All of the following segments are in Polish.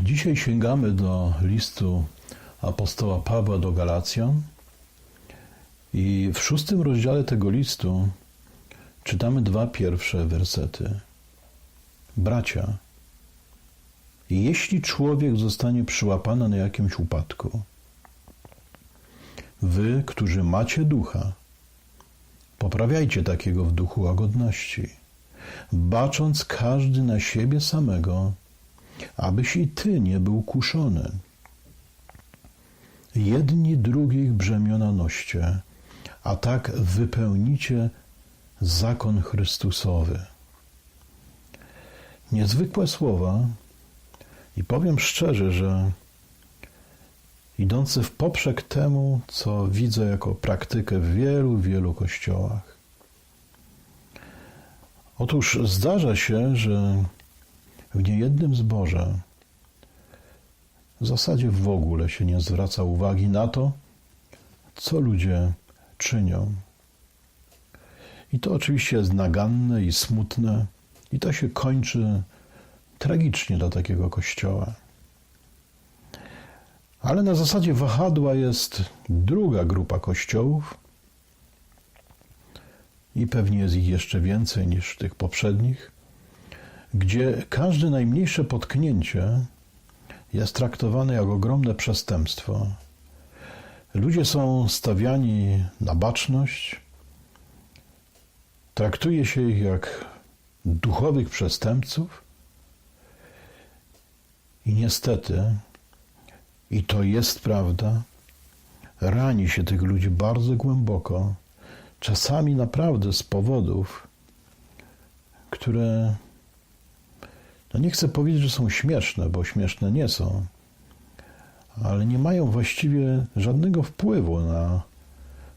Dzisiaj sięgamy do listu apostoła Pawła do Galacjan i w szóstym rozdziale tego listu czytamy dwa pierwsze wersety. Bracia, jeśli człowiek zostanie przyłapany na jakimś upadku, wy, którzy macie ducha, poprawiajcie takiego w duchu łagodności, bacząc każdy na siebie samego, abyś i ty nie był kuszony. Jedni drugich brzemiona noście, a tak wypełnicie zakon Chrystusowy. Niezwykłe słowa i powiem szczerze, że idące w poprzek temu, co widzę jako praktykę w wielu, wielu kościołach. Otóż zdarza się, że w niejednym zborze w zasadzie w ogóle się nie zwraca uwagi na to, co ludzie czynią. I to oczywiście jest naganne i smutne, i to się kończy tragicznie dla takiego kościoła. Ale na zasadzie wahadła jest druga grupa kościołów, i pewnie jest ich jeszcze więcej niż tych poprzednich, gdzie każde najmniejsze potknięcie jest traktowane jak ogromne przestępstwo. Ludzie są stawiani na baczność, traktuje się ich jak duchowych przestępców i niestety, i to jest prawda, rani się tych ludzi bardzo głęboko, czasami naprawdę z powodów, które no nie chcę powiedzieć, że są śmieszne, bo śmieszne nie są, ale nie mają właściwie żadnego wpływu na,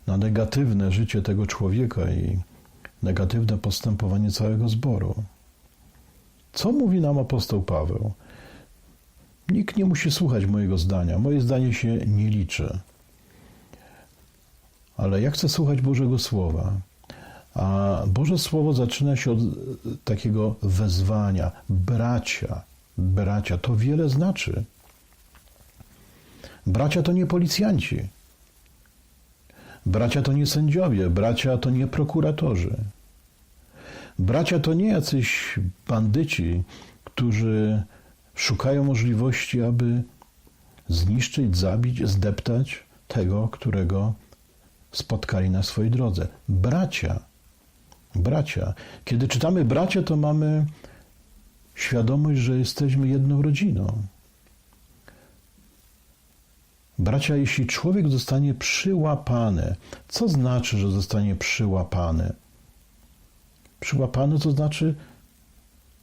na negatywne życie tego człowieka i negatywne postępowanie całego zboru. Co mówi nam apostoł Paweł? Nikt nie musi słuchać mojego zdania. Moje zdanie się nie liczy. Ale ja chcę słuchać Bożego Słowa. A Boże Słowo zaczyna się od takiego wezwania. Bracia, bracia, to wiele znaczy. Bracia to nie policjanci. Bracia to nie sędziowie, bracia to nie prokuratorzy. Bracia to nie jacyś bandyci, którzy szukają możliwości, aby zniszczyć, zabić, zdeptać tego, którego spotkali na swojej drodze. Bracia, bracia. Kiedy czytamy bracia, to mamy świadomość, że jesteśmy jedną rodziną. Bracia, jeśli człowiek zostanie przyłapany, co znaczy, że zostanie przyłapany? Przyłapany to znaczy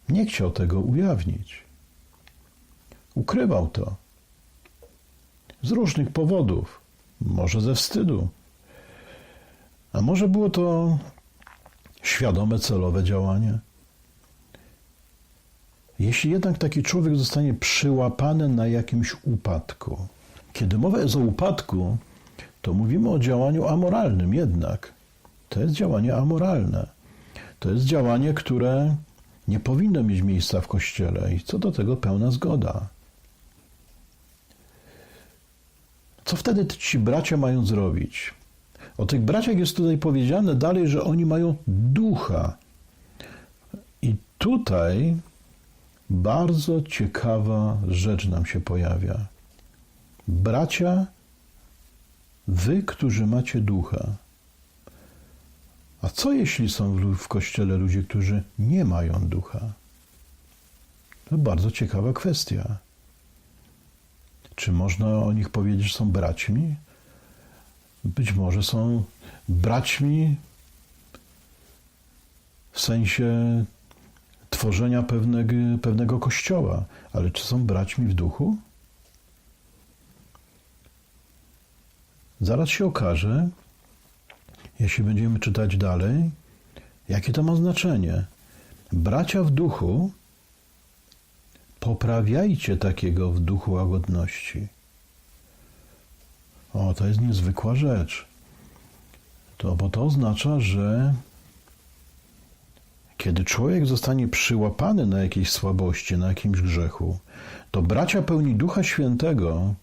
nie chciał tego ujawnić. Ukrywał to. Z różnych powodów. Może ze wstydu. A może było to świadome, celowe działanie? Jeśli jednak taki człowiek zostanie przyłapany na jakimś upadku, kiedy mowa jest o upadku, to mówimy o działaniu amoralnym jednak. To jest działanie amoralne. To jest działanie, które nie powinno mieć miejsca w kościele i co do tego pełna zgoda. Co wtedy ci bracia mają zrobić? O tych braciach jest tutaj powiedziane dalej, że oni mają ducha. I tutaj bardzo ciekawa rzecz nam się pojawia. Bracia, wy, którzy macie ducha. A co jeśli są w kościele ludzie, którzy nie mają ducha? To bardzo ciekawa kwestia. Czy można o nich powiedzieć, że są braćmi? Być może są braćmi w sensie tworzenia pewnego, pewnego kościoła, ale czy są braćmi w duchu? Zaraz się okaże, jeśli będziemy czytać dalej, jakie to ma znaczenie. Bracia w duchu, poprawiajcie takiego w duchu łagodności. O, to jest niezwykła rzecz. To, bo to oznacza, że kiedy człowiek zostanie przyłapany na jakiejś słabości, na jakimś grzechu, to bracia pełni Ducha Świętego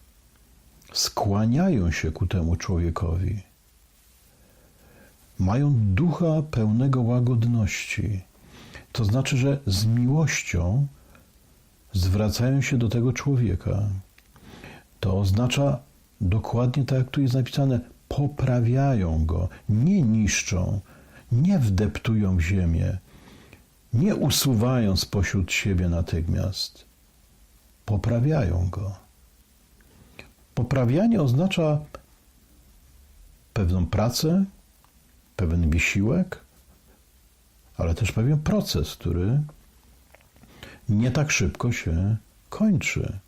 skłaniają się ku temu człowiekowi. Mają ducha pełnego łagodności. To znaczy, że z miłością zwracają się do tego człowieka. To oznacza dokładnie tak, jak tu jest napisane, poprawiają go, nie niszczą, nie wdeptują w ziemię, nie usuwają spośród siebie natychmiast. Poprawiają go. Poprawianie oznacza pewną pracę, pewien wysiłek, ale też pewien proces, który nie tak szybko się kończy.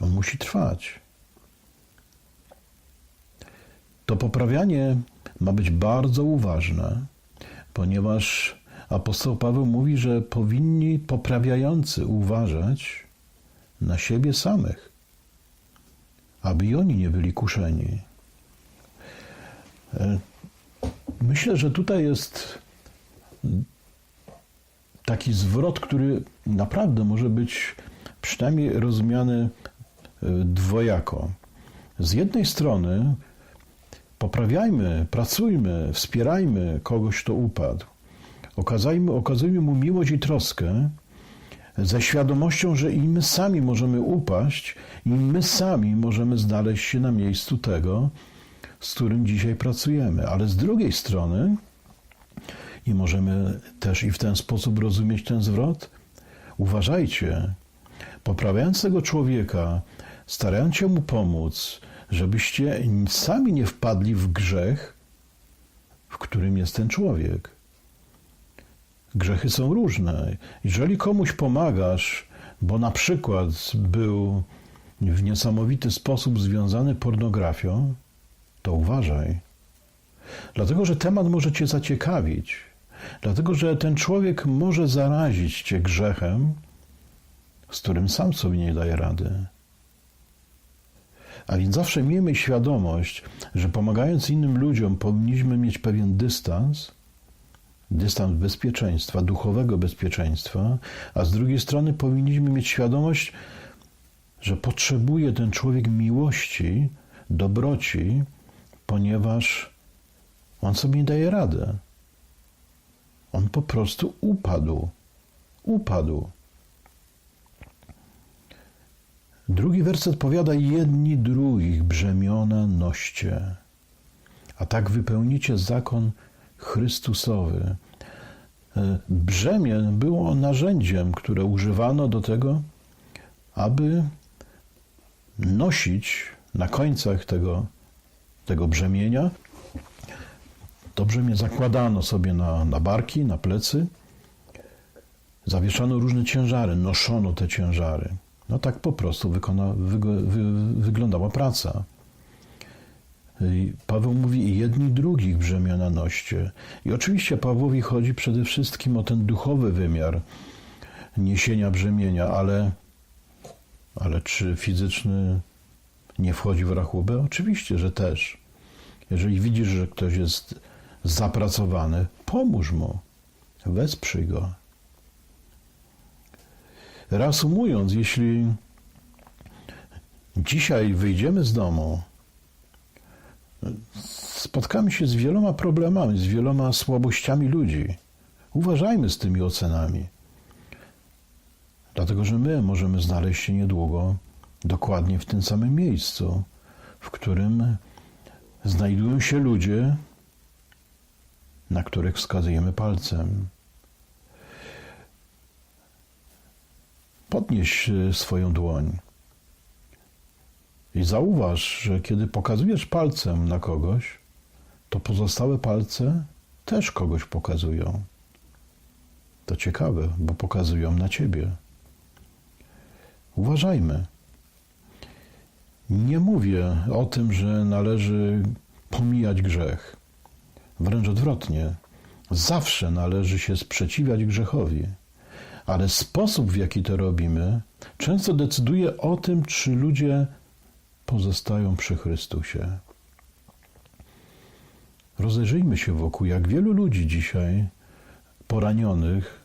On musi trwać. To poprawianie ma być bardzo uważne, ponieważ apostoł Paweł mówi, że powinni poprawiający uważać na siebie samych, aby i oni nie byli kuszeni. E, myślę, że tutaj jest taki zwrot, który naprawdę może być przynajmniej rozumiany e, dwojako. Z jednej strony poprawiajmy, pracujmy, wspierajmy kogoś, kto upadł. Okazajmy, okazujmy mu miłość i troskę, ze świadomością, że i my sami możemy upaść, i my sami możemy znaleźć się na miejscu tego, z którym dzisiaj pracujemy. Ale z drugiej strony, i możemy też i w ten sposób rozumieć ten zwrot, uważajcie, poprawiając tego człowieka, starając się mu pomóc, żebyście sami nie wpadli w grzech, w którym jest ten człowiek. Grzechy są różne. Jeżeli komuś pomagasz, bo na przykład był w niesamowity sposób związany pornografią, to uważaj. Dlatego, że temat może cię zaciekawić. Dlatego, że ten człowiek może zarazić cię grzechem, z którym sam sobie nie daje rady. A więc zawsze miejmy świadomość, że pomagając innym ludziom powinniśmy mieć pewien dystans, dystans bezpieczeństwa, duchowego bezpieczeństwa, a z drugiej strony powinniśmy mieć świadomość, że potrzebuje ten człowiek miłości, dobroci, ponieważ on sobie nie daje rady. On po prostu upadł. Upadł. Drugi werset powiada: Jedni drugich brzemiona noście, a tak wypełnicie zakon Chrystusowy. E, brzemię było narzędziem, które używano do tego, aby nosić na końcach tego, tego brzemienia. To brzemię zakładano sobie na, na barki, na plecy. Zawieszano różne ciężary, noszono te ciężary. No tak po prostu wykona, wy, wy, wyglądała praca. I Paweł mówi i jedni drugich brzemiona noście. I oczywiście Pawłowi chodzi przede wszystkim o ten duchowy wymiar niesienia brzemienia, ale, ale czy fizyczny nie wchodzi w rachubę? Oczywiście, że też. Jeżeli widzisz, że ktoś jest zapracowany, pomóż mu, wesprzyj go. Reasumując, jeśli dzisiaj wyjdziemy z domu, spotkamy się z wieloma problemami, z wieloma słabościami ludzi. Uważajmy z tymi ocenami. Dlatego, że my możemy znaleźć się niedługo dokładnie w tym samym miejscu, w którym znajdują się ludzie, na których wskazujemy palcem. Podnieś e, swoją dłoń i zauważ, że kiedy pokazujesz palcem na kogoś, to pozostałe palce też kogoś pokazują. To ciekawe, bo pokazują na ciebie. Uważajmy. Nie mówię o tym, że należy pomijać grzech. Wręcz odwrotnie. Zawsze należy się sprzeciwiać grzechowi ale sposób, w jaki to robimy, często decyduje o tym, czy ludzie pozostają przy Chrystusie. Rozejrzyjmy się wokół, jak wielu ludzi dzisiaj poranionych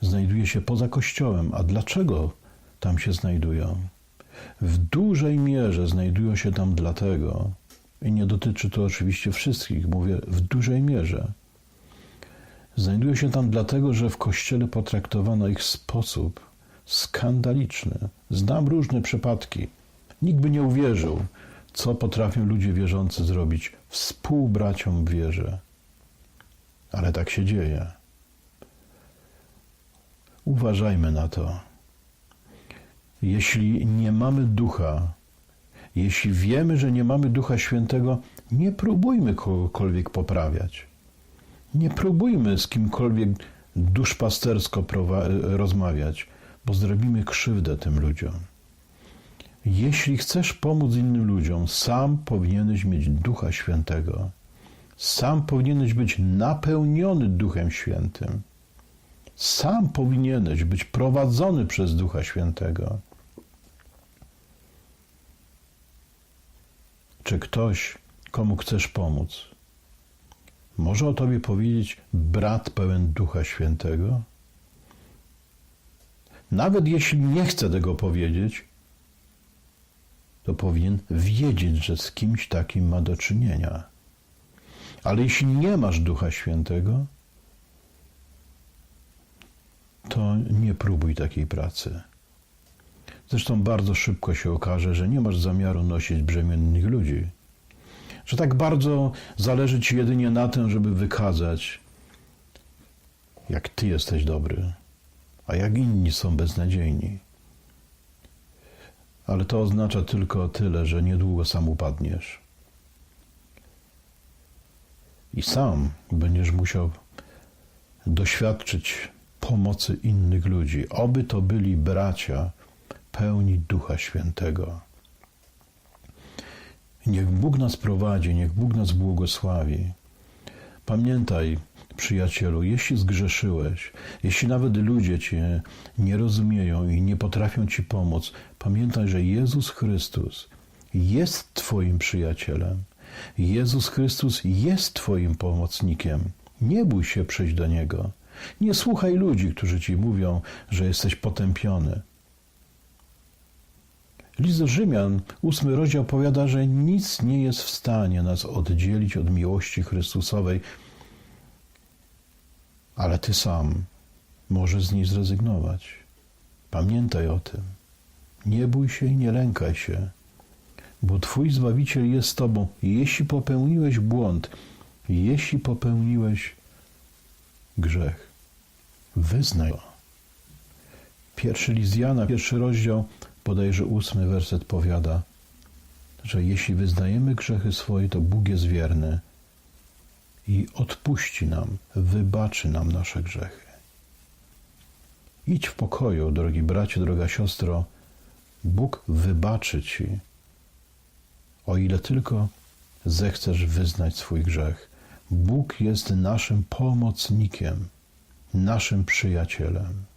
znajduje się poza Kościołem. A dlaczego tam się znajdują? W dużej mierze znajdują się tam dlatego, i nie dotyczy to oczywiście wszystkich, mówię w dużej mierze. Znajdują się tam dlatego, że w kościele potraktowano ich w sposób skandaliczny. Znam różne przypadki. Nikt by nie uwierzył, co potrafią ludzie wierzący zrobić współbraciom w wierze. Ale tak się dzieje. Uważajmy na to. Jeśli nie mamy ducha, jeśli wiemy, że nie mamy ducha świętego, nie próbujmy kogokolwiek poprawiać. Nie próbujmy z kimkolwiek duszpastersko rozmawiać, bo zrobimy krzywdę tym ludziom. Jeśli chcesz pomóc innym ludziom, sam powinieneś mieć Ducha Świętego. Sam powinieneś być napełniony Duchem Świętym. Sam powinieneś być prowadzony przez Ducha Świętego. Czy ktoś, komu chcesz pomóc, może o tobie powiedzieć brat pełen Ducha Świętego? Nawet jeśli nie chce tego powiedzieć, to powinien wiedzieć, że z kimś takim ma do czynienia. Ale jeśli nie masz Ducha Świętego, to nie próbuj takiej pracy. Zresztą bardzo szybko się okaże, że nie masz zamiaru nosić brzemiennych ludzi. Że tak bardzo zależy ci jedynie na tym, żeby wykazać, jak ty jesteś dobry, a jak inni są beznadziejni. Ale to oznacza tylko tyle, że niedługo sam upadniesz. I sam będziesz musiał doświadczyć pomocy innych ludzi. Oby to byli bracia, pełni Ducha Świętego. Niech Bóg nas prowadzi, niech Bóg nas błogosławi. Pamiętaj, przyjacielu, jeśli zgrzeszyłeś, jeśli nawet ludzie Cię nie rozumieją i nie potrafią Ci pomóc, pamiętaj, że Jezus Chrystus jest Twoim przyjacielem. Jezus Chrystus jest Twoim pomocnikiem. Nie bój się przyjść do Niego. Nie słuchaj ludzi, którzy Ci mówią, że jesteś potępiony. List Rzymian, ósmy rozdział powiada, że nic nie jest w stanie nas oddzielić od miłości Chrystusowej, ale Ty sam możesz z niej zrezygnować. Pamiętaj o tym. Nie bój się i nie lękaj się, bo Twój Zbawiciel jest z Tobą. Jeśli popełniłeś błąd, jeśli popełniłeś grzech, wyznaj go. Pierwszy list Jana, pierwszy rozdział, bodajże ósmy werset powiada, że jeśli wyznajemy grzechy swoje, to Bóg jest wierny i odpuści nam, wybaczy nam nasze grzechy. Idź w pokoju, drogi bracie, droga siostro, Bóg wybaczy ci, o ile tylko zechcesz wyznać swój grzech. Bóg jest naszym pomocnikiem, naszym przyjacielem.